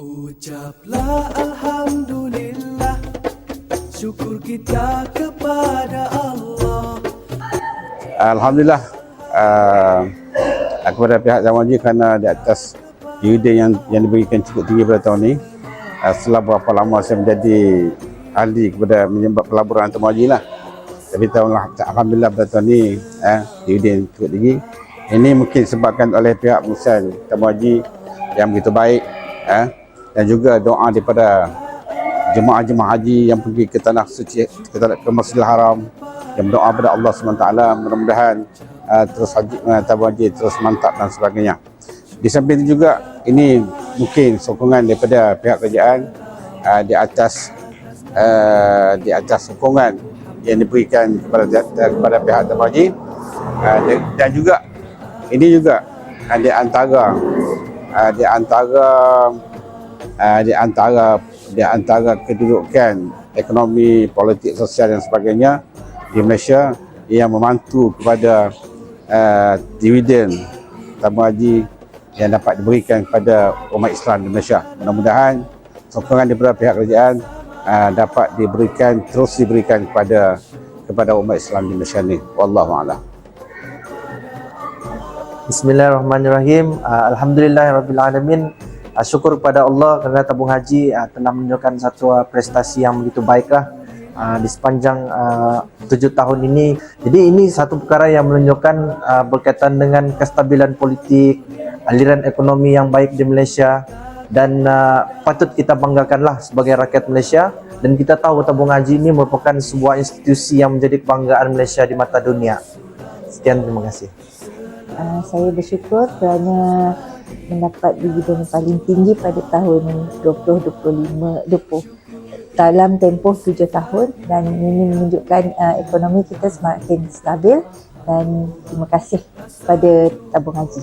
Ucaplah Alhamdulillah Syukur kita kepada Allah. Alhamdulillah uh, kepada pihak Zaman Haji kerana di atas dividend yang yang diberikan cukup tinggi pada tahun ini uh, setelah berapa lama saya menjadi ahli kepada menyebab pelaburan Zaman Haji lah. Tapi tahun lah, Alhamdulillah pada tahun ini uh, dividen cukup tinggi. Ini mungkin disebabkan oleh pihak pengusaha Zaman Haji yang begitu baik uh, dan juga doa daripada jemaah-jemaah haji yang pergi ke tanah suci ke, tanah, ke Masjidil Haram yang berdoa kepada Allah SWT mudah-mudahan uh, terus haji uh, tabung haji terus mantap dan sebagainya. Di samping itu juga ini mungkin sokongan daripada pihak kerajaan uh, di atas uh, di atas sokongan yang diberikan kepada kepada pihak tabung haji uh, dan juga ini juga uh, di antara uh, di antara uh, di antara di antara kedudukan ekonomi, politik, sosial dan sebagainya di Malaysia yang membantu kepada uh, dividen tabung haji yang dapat diberikan kepada umat Islam di Malaysia. Mudah-mudahan sokongan daripada pihak kerajaan uh, dapat diberikan terus diberikan kepada kepada umat Islam di Malaysia ni. Wallahu a'lam. Bismillahirrahmanirrahim. Uh, Alhamdulillahirabbil Uh, syukur kepada Allah kerana tabung haji uh, telah menunjukkan satu uh, prestasi yang begitu baiklah uh, di sepanjang uh, tujuh tahun ini. Jadi ini satu perkara yang menunjukkan uh, berkaitan dengan kestabilan politik, aliran ekonomi yang baik di Malaysia dan uh, patut kita banggakanlah sebagai rakyat Malaysia dan kita tahu tabung haji ini merupakan sebuah institusi yang menjadi kebanggaan Malaysia di mata dunia. Sekian terima kasih. Uh, saya bersyukur kerana mendapat dividen paling tinggi pada tahun 2025 20 dalam tempoh 7 tahun dan ini menunjukkan uh, ekonomi kita semakin stabil dan terima kasih kepada tabung haji.